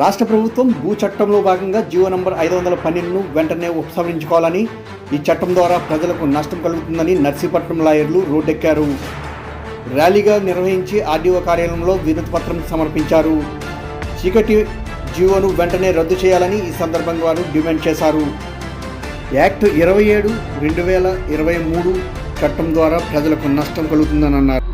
రాష్ట్ర ప్రభుత్వం భూ చట్టంలో భాగంగా జీవో నంబర్ ఐదు వందల పన్నెండును వెంటనే ఉపసంహరించుకోవాలని ఈ చట్టం ద్వారా ప్రజలకు నష్టం కలుగుతుందని నర్సీపట్నం లాయర్లు రోడ్డెక్కారు. ర్యాలీగా నిర్వహించి ఆర్డీఓ కార్యాలయంలో వినతి పత్రం సమర్పించారు. చీకటి జీవోను వెంటనే రద్దు చేయాలని ఈ సందర్భంగా వారు డిమాండ్ చేశారు. యాక్ట్ ఇరవై ఏడు రెండు వేల ఇరవై మూడు చట్టం ద్వారా ప్రజలకు నష్టం కలుగుతుందని అన్నారు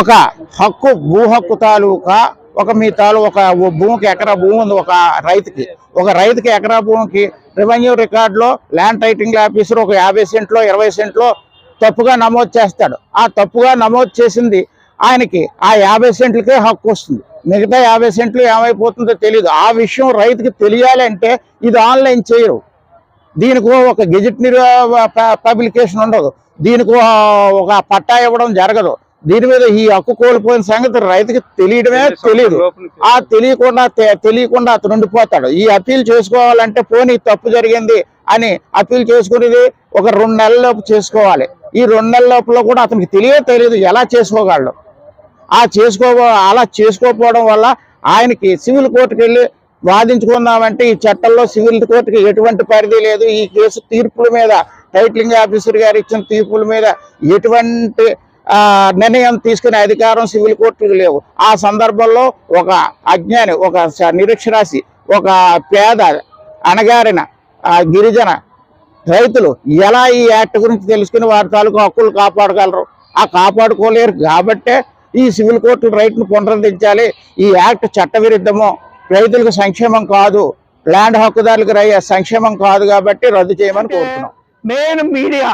ఒక హక్కు భూ హక్కు తాలూకా ఒక మీ ఒక భూమికి ఎకరా భూమి ఉంది ఒక రైతుకి. ఒక రైతుకి ఎకరా భూమికి రెవెన్యూ రికార్డులో ల్యాండ్ టైటింగ్ ఆఫీసర్ ఒక యాభై సెంట్లో ఇరవై సెంట్లో తప్పుగా నమోదు చేస్తాడు. ఆ తప్పుగా నమోదు చేసింది ఆయనకి. ఆ యాభై సెంట్లకే హక్కు వస్తుంది. మిగతా యాభై సెంట్లు ఏమైపోతుందో తెలియదు ఆ విషయం రైతుకి తెలియాలంటే ఇది ఆన్లైన్ చేయరు. దీనికి ఒక గెజిట్ పబ్లికేషన్ ఉండదు. దీనికి ఒక పట్టా ఇవ్వడం జరగదు. దీని మీద ఈ హక్కు కోల్పోయిన సంగతి రైతుకి తెలియడమే తెలియదు. ఆ తెలియకుండా తెలియకుండా అతను ఉండిపోతాడు. ఈ అప్పీల్ చేసుకోవాలంటే పోనీ తప్పు జరిగింది అని అప్పీల్ చేసుకునేది ఒక రెండు నెలల లోపు చేసుకోవాలి. ఈ రెండు నెలల లోపల కూడా అతనికి తెలియే తెలియదు ఎలా చేసుకోగలడు. ఆ చేసుకో అలా చేసుకోకపోవడం వల్ల ఆయనకి సివిల్ కోర్టుకి వెళ్ళి వాదించుకుందామంటే ఈ చట్టంలో సివిల్ కోర్టుకి ఎటువంటి పరిధి లేదు. ఈ కేసు తీర్పుల మీద టైటిలింగ్ ఆఫీసర్ గారు ఇచ్చిన తీర్పుల మీద ఎటువంటి నిర్ణయం తీసుకునే అధికారం సివిల్ కోర్టుకు లేవు. ఆ సందర్భంలో ఒక అజ్ఞాని ఒక నిరక్షరాసి ఒక పేద అణగారిన ఆ, గిరిజన రైతులు ఎలా ఈ యాక్ట్ గురించి తెలుసుకుని వారి తాలూకు హక్కులు కాపాడగలరు? ఆ కాపాడుకోలేరు కాబట్టే ఈ సివిల్ కోర్టు రైట్ను పునరుద్ధరించాలి. ఈ యాక్ట్ చట్టవిరుద్ధము. రైతులకు సంక్షేమం కాదు. ల్యాండ్ హక్కుదారులకు సంక్షేమం కాదు కాబట్టి రద్దు చేయమని కోరుతున్నాం. మెయిన్ మీడియా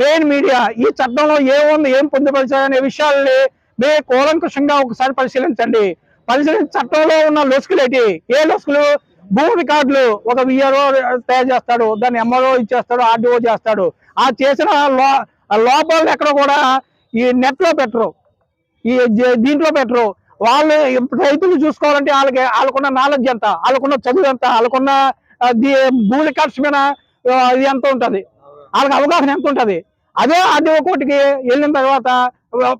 మెయిన్ మీడియా ఈ చట్టంలో ఏముంది ఏం పొందుపరిచారనే విషయాల్ని మీ కూలంకుషంగా ఒకసారి పరిశీలించండి. పరిశీలించి చట్టంలో ఉన్న లొసుకులేటి ఏ లొసుకులు భూ రికార్డులు ఒక విఆర్ఓ తయారు చేస్తాడు దాన్ని ఎంఆర్ఓ ఇచ్చేస్తాడు ఆర్డీఓ చేస్తాడు. ఆ చేసిన లో లోపాలను ఎక్కడ కూడా ఈ నెట్లో పెట్టరు. ఈ దీంట్లో పెట్టరు. వాళ్ళు రైతులు చూసుకోవాలంటే వాళ్ళకి వాళ్ళకున్న నాలెడ్జ్ ఎంత? వాళ్ళకున్న చదువు ఎంత? వాళ్ళకున్న భూ రికార్డ్స్ మీద ఇది ఎంత ఉంటుంది? వాళ్ళకి అవగాహన ఎంత ఉంటుంది? అదే ఆర్డీఓ కోర్టుకి వెళ్ళిన తర్వాత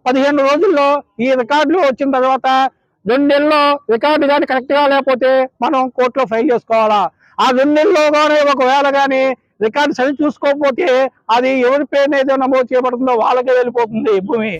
పదిహేను రోజుల్లో ఈ రికార్డులు వచ్చిన తర్వాత రెండు నెలల్లో రికార్డు కానీ కరెక్ట్గా లేకపోతే మనం కోర్టులో ఫైల్ చేసుకోవాలా? ఆ రెండు నెలల్లో కానీ ఒకవేళ కానీ రికార్డు సరి చూసుకోకపోతే అది ఎవరి పేరు ఏదో నమోదు చేయబడుతుందో వాళ్ళకే వెళ్ళిపోతుంది ఈ భూమి.